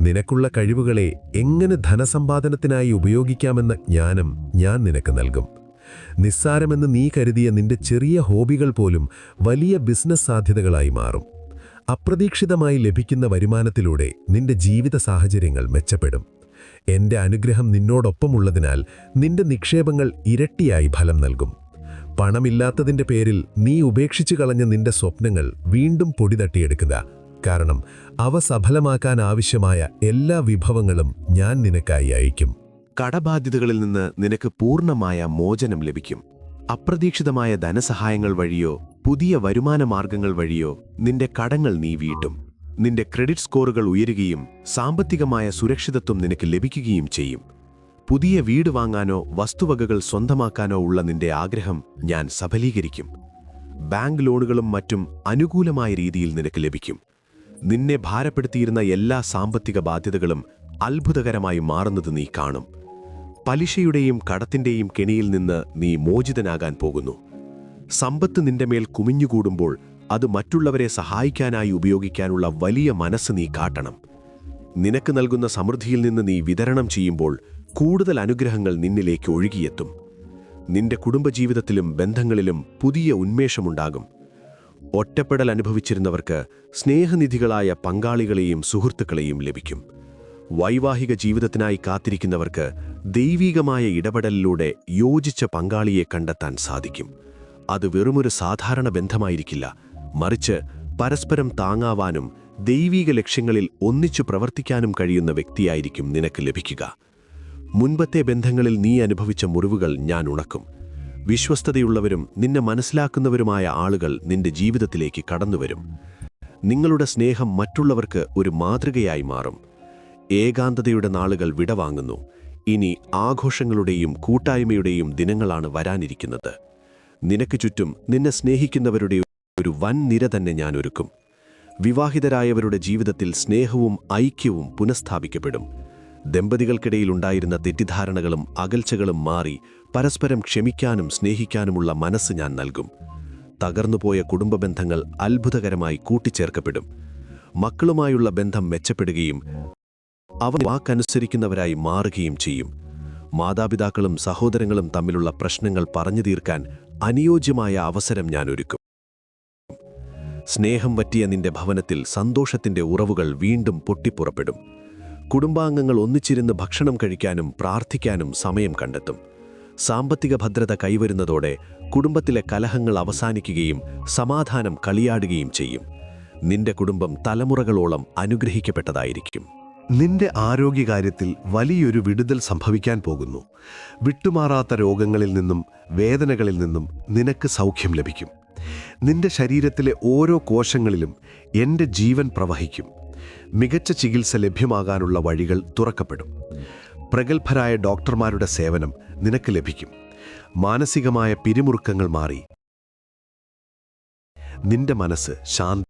നിനക്കുള്ള കഴിവുകളെ എങ്ങനെ ധനസമ്പാദനത്തിനായി ഉപയോഗിക്കാമെന്ന ജ്ഞാനം ഞാൻ നിനക്ക് നൽകും. നിസ്സാരമെന്ന് നീ കരുതിയ നിന്റെ ചെറിയ ഹോബികൾ പോലും വലിയ ബിസിനസ് സാധ്യതകളായി മാറും. അപ്രതീക്ഷിതമായി ലഭിക്കുന്ന വരുമാനത്തിലൂടെ നിന്റെ ജീവിത സാഹചര്യങ്ങൾ മെച്ചപ്പെടും. എന്റെ അനുഗ്രഹം നിന്നോടൊപ്പമുള്ളതിനാൽ നിന്റെ നിക്ഷേപങ്ങൾ ഇരട്ടിയായി ഫലം നൽകും. പണമില്ലാത്തതിന്റെ പേരിൽ നീ ഉപേക്ഷിച്ചു കളഞ്ഞ നിന്റെ സ്വപ്നങ്ങൾ വീണ്ടും പൊടി തട്ടിയെടുക്കുക. കാരണം അവ സഫലമാക്കാൻ ആവശ്യമായ എല്ലാ വിഭവങ്ങളും ഞാൻ നിനക്കായി അയക്കും കടബാധ്യതകളിൽ നിന്ന് നിനക്ക് പൂർണമായ മോചനം ലഭിക്കും. അപ്രതീക്ഷിതമായ ധനസഹായങ്ങൾ വഴിയോ പുതിയ വരുമാന മാർഗങ്ങൾ വഴിയോ നിന്റെ കടങ്ങൾ നീ വീട്ടും. നിന്റെ ക്രെഡിറ്റ് സ്കോറുകൾ ഉയരുകയും സാമ്പത്തികമായ സുരക്ഷിതത്വം നിനക്ക് ലഭിക്കുകയും ചെയ്യും. പുതിയ വീട് വാങ്ങാനോ വസ്തുവകകൾ സ്വന്തമാക്കാനോ ഉള്ള നിന്റെ ആഗ്രഹം ഞാൻ സഫലീകരിക്കും. ബാങ്ക് ലോണുകളും മറ്റും അനുകൂലമായ രീതിയിൽ നിനക്ക് ലഭിക്കും. നിന്നെ ഭാരപ്പെടുത്തിയിരുന്ന എല്ലാ സാമ്പത്തിക ബാധ്യതകളും അത്ഭുതകരമായി മാറുന്നത് നീ കാണും. പലിശയുടെയും കടത്തിന്റെയും കെണിയിൽ നിന്ന് നീ മോചിതനാകാൻ പോകുന്നു. സമ്പത്ത് നിന്റെ മേൽ കുമിഞ്ഞുകൂടുമ്പോൾ അത് മറ്റുള്ളവരെ സഹായിക്കാനായി ഉപയോഗിക്കാനുള്ള വലിയ മനസ്സ് നീ കാട്ടണം. നിനക്ക് നൽകുന്ന സമൃദ്ധിയിൽ നിന്ന് നീ വിതരണം ചെയ്യുമ്പോൾ കൂടുതൽ അനുഗ്രഹങ്ങൾ നിന്നിലേക്ക് ഒഴുകിയെത്തും. നിന്റെ കുടുംബജീവിതത്തിലും ബന്ധങ്ങളിലും പുതിയ ഉന്മേഷമുണ്ടാകും. ഒറ്റപ്പെടൽ അനുഭവിച്ചിരുന്നവർക്ക് സ്നേഹനിധികളായ പങ്കാളികളെയും സുഹൃത്തുക്കളെയും ലഭിക്കും. വൈവാഹിക ജീവിതത്തിനായി കാത്തിരിക്കുന്നവർക്ക് ദൈവീകമായ ഇടപെടലിലൂടെ യോജിച്ച പങ്കാളിയെ കണ്ടെത്താൻ സാധിക്കും. അത് വെറുമൊരു സാധാരണ ബന്ധമായിരിക്കില്ല. മറിച്ച് പരസ്പരം താങ്ങാവാനും ദൈവീക ലക്ഷ്യങ്ങളിൽ ഒന്നിച്ചു പ്രവർത്തിക്കാനും കഴിയുന്ന വ്യക്തിയായിരിക്കും നിനക്ക് ലഭിക്കുക. മുൻപത്തെ ബന്ധങ്ങളിൽ നീ അനുഭവിച്ച മുറിവുകൾ ഞാൻ ഉണക്കും. വിശ്വസ്തതയുള്ളവരും നിന്നെ മനസ്സിലാക്കുന്നവരുമായ ആളുകൾ നിന്റെ ജീവിതത്തിലേക്ക് കടന്നുവരും. നിങ്ങളുടെ സ്നേഹം മറ്റുള്ളവർക്ക് ഒരു മാതൃകയായി മാറും. ഏകാന്തതയുടെ നാളുകൾ വിടവാങ്ങുന്നു. ഇനി ആഘോഷങ്ങളുടെയും കൂട്ടായ്മയുടെയും ദിനങ്ങളാണ് വരാനിരിക്കുന്നത്. നിനക്ക് ചുറ്റും നിന്നെ സ്നേഹിക്കുന്നവരുടെ ഒരു വൻ നിര തന്നെ ഞാൻ ഒരുക്കും. വിവാഹിതരായവരുടെ ജീവിതത്തിൽ സ്നേഹവും ഐക്യവും പുനഃസ്ഥാപിക്കപ്പെടും. ദമ്പതികൾക്കിടയിലുണ്ടായിരുന്ന തെറ്റിദ്ധാരണകളും അകൽച്ചകളും മാറി പരസ്പരം ക്ഷമിക്കാനും സ്നേഹിക്കാനുമുള്ള മനസ്സ് ഞാൻ നൽകും. തകർന്നുപോയ കുടുംബ ബന്ധങ്ങൾ അത്ഭുതകരമായി കൂട്ടിച്ചേർക്കപ്പെടും. മക്കളുമായുള്ള ബന്ധം മെച്ചപ്പെടുകയും അവർ വാക്കനുസരിക്കുന്നവരായി മാറുകയും ചെയ്യും. മാതാപിതാക്കളും സഹോദരങ്ങളും തമ്മിലുള്ള പ്രശ്നങ്ങൾ പറഞ്ഞു തീർക്കാൻ അനുയോജ്യമായ അവസരം ഞാൻ ഒരുക്കും. സ്നേഹം വറ്റിയ നിന്റെ ഭവനത്തിൽ സന്തോഷത്തിന്റെ ഉറവുകൾ വീണ്ടും പൊട്ടിപ്പുറപ്പെടും. കുടുംബാംഗങ്ങൾ ഒന്നിച്ചിരുന്ന് ഭക്ഷണം കഴിക്കാനും പ്രാർത്ഥിക്കാനും സമയം കണ്ടെത്തും. സാമ്പത്തിക ഭദ്രത കൈവരുന്നതോടെ കുടുംബത്തിലെ കലഹങ്ങൾ അവസാനിക്കുകയും സമാധാനം കളിയാടുകയും ചെയ്യും. നിന്റെ കുടുംബം തലമുറകളോളം അനുഗ്രഹിക്കപ്പെട്ടതായിരിക്കും. നിന്റെ ആരോഗ്യകാര്യത്തിൽ വലിയൊരു വിടുതൽ സംഭവിക്കാൻ പോകുന്നു. വിട്ടുമാറാത്ത രോഗങ്ങളിൽ നിന്നും വേദനകളിൽ നിന്നും നിനക്ക് സൗഖ്യം ലഭിക്കും. നിന്റെ ശരീരത്തിലെ ഓരോ കോശങ്ങളിലും എന്റെ ജീവൻ പ്രവഹിക്കും. മികച്ച ചികിത്സ ലഭ്യമാകാനുള്ള വഴികൾ തുറക്കപ്പെടും. പ്രഗത്ഭരായ ഡോക്ടർമാരുടെ സേവനം നിനക്ക് ലഭിക്കും. മാനസികമായ പിരിമുറുക്കങ്ങൾ മാറി. നിന്റെ മനസ്സ് ശാന്തി